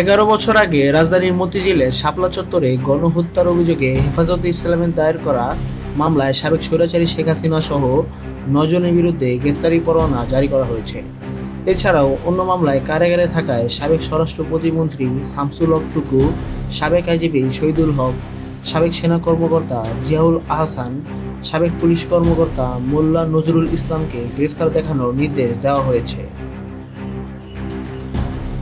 এগারো বছর আগে রাজধানীর মতিঝিলের শাপলা চত্বরে গণহত্যার অভিযোগে হেফাজতে ইসলামের দায়ের করা মামলায় সাবেক স্বৈরাচারী শেখ হাসিনা সহ নজনের বিরুদ্ধে গ্রেপ্তারি পরোয়ানা জারি করা হয়েছে। এছাড়াও অন্য মামলায় কারাগারে থাকায় সাবেক স্বরাষ্ট্র প্রতিমন্ত্রী শামসুল হক টুকু, সাবেক আইজিপি শহীদুল হক, সাবেক সেনা কর্মকর্তা জিয়াউল আহসান, সাবেক পুলিশ কর্মকর্তা মোল্লা নজরুল ইসলামকে গ্রেফতার দেখানোর নির্দেশ দেওয়া হয়েছে।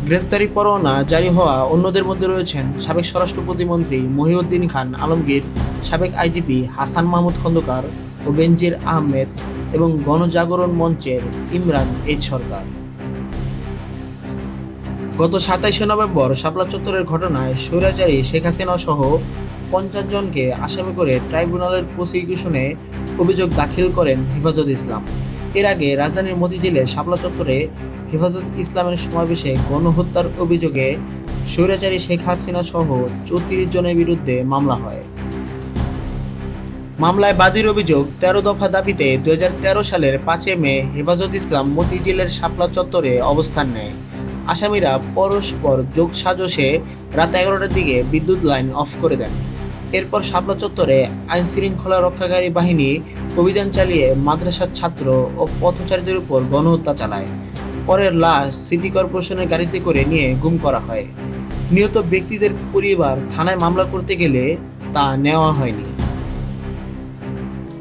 গ্রেফতারি পরোয়ানা জারি হওয়া অন্যদের মধ্যে রয়েছেন সাবেক স্বরাষ্ট্র প্রতিমন্ত্রী মহিউদ্দিন খান আলমগীর, সাবেক আইজিপি হাসান মাহমুদ খন্দকার ও বেনজির আহমেদ এবং গণজাগরণ মঞ্চের ইমরান এইচ সরকার। গত সাতাইশে নভেম্বর শাপলা চত্বরের ঘটনায় স্বৈরাচারী শেখ হাসিনা সহ পঞ্চাশ জনকে আসামি করে ট্রাইব্যুনালের প্রসিকিউশনে অভিযোগ দাখিল করেন হেফাজত ইসলাম। এর আগে রাজধানীর মতিঝিলের শাপলা চত্বরে হেফাজত ইসলামের সমাবেশে গণহত্যার অভিযোগে স্বৈরাচারী শেখ হাসিনা সহ চৌত্রিশ জনের বিরুদ্ধে মামলা হয়। মামলায় বাদীর অভিযোগ তেরো দফা দাবিতে দু হাজার তেরো সালের পাঁচে মে হেফাজত ইসলাম মতিঝিলের শাপলা চত্বরে অবস্থান নেয়। আসামিরা পরস্পর যোগ সাজসে রাত এগারোটার দিকে বিদ্যুৎ লাইন অফ করে দেন। এরপর শাপলা চত্বরে আইন শৃঙ্খলা রক্ষাকারী বাহিনী অভিযান চালিয়ে মাদ্রাসার ছাত্র ও পথচারীদের উপর গণহত্যা চালায়। পরের লাশ সিটি কর্পোরেশনের গাড়িতে করে নিয়ে গুম করা হয়। নিহত ব্যক্তিদের পরিবার থানায় মামলা করতে গেলে তা নেওয়া হয়নি।